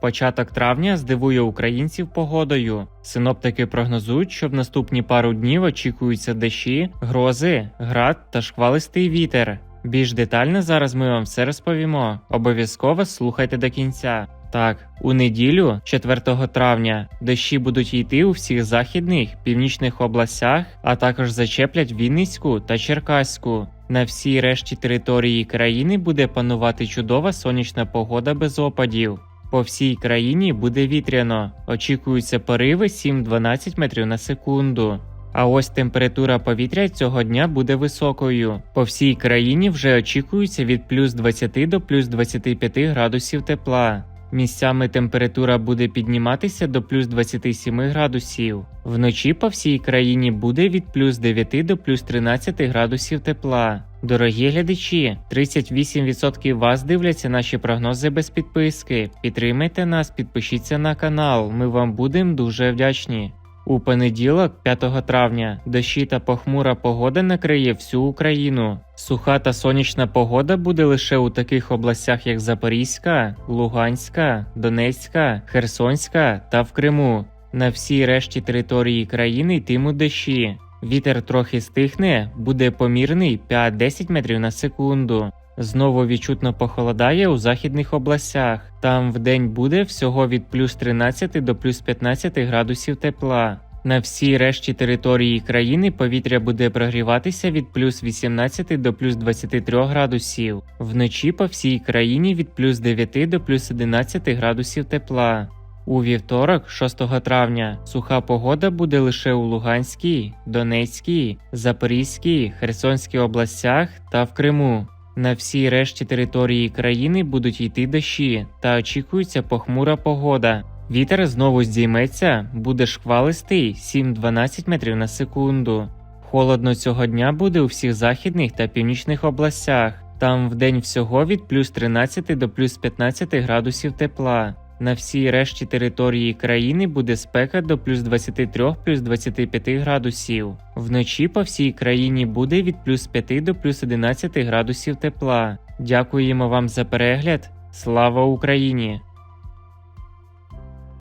Початок травня здивує українців погодою. Синоптики прогнозують, що в наступні пару днів очікуються дощі, грози, град та шквалистий вітер. Більш детально зараз ми вам все розповімо. Обов'язково слухайте до кінця. Так, у неділю, 4 травня, дощі будуть йти у всіх західних, північних областях, а також зачеплять Вінницьку та Черкаську. На всій решті території країни буде панувати чудова сонячна погода без опадів. По всій країні буде вітряно. Очікуються пориви 7-12 метрів на секунду. А ось температура повітря цього дня буде високою. По всій країні вже очікується від плюс 20 до плюс 25 градусів тепла. Місцями температура буде підніматися до плюс 27 градусів. Вночі по всій країні буде від плюс 9 до плюс 13 градусів тепла. Дорогі глядачі, 38% вас дивляться наші прогнози без підписки. Підтримайте нас, підпишіться на канал. Ми вам будемо дуже вдячні. У понеділок, 5 травня, дощі та похмура погода накриє всю Україну. Суха та сонячна погода буде лише у таких областях, як Запорізька, Луганська, Донецька, Херсонська та в Криму. На всій решті території країни йтимуть дощі. Вітер трохи стихне, буде помірний 5-10 метрів на секунду. Знову відчутно похолодає у західних областях. Там вдень буде всього від плюс 13 до плюс 15 градусів тепла. На всій решті території країни повітря буде прогріватися від плюс 18 до плюс 23 градусів. Вночі по всій країні від плюс 9 до плюс 11 градусів тепла. У вівторок, 6 травня, суха погода буде лише у Луганській, Донецькій, Запорізькій, Херсонській областях та в Криму. На всій решті території країни будуть йти дощі та очікується похмура погода. Вітер знову здійметься, буде шквалистий 7-12 метрів на секунду. Холодно цього дня буде у всіх західних та північних областях. Там вдень всього від плюс 13 до плюс 15 градусів тепла. На всій решті території країни буде спека до плюс 23 плюс 25 градусів. Вночі по всій країні буде від плюс 5 до плюс 11 градусів тепла. Дякуємо вам за перегляд. Слава Україні!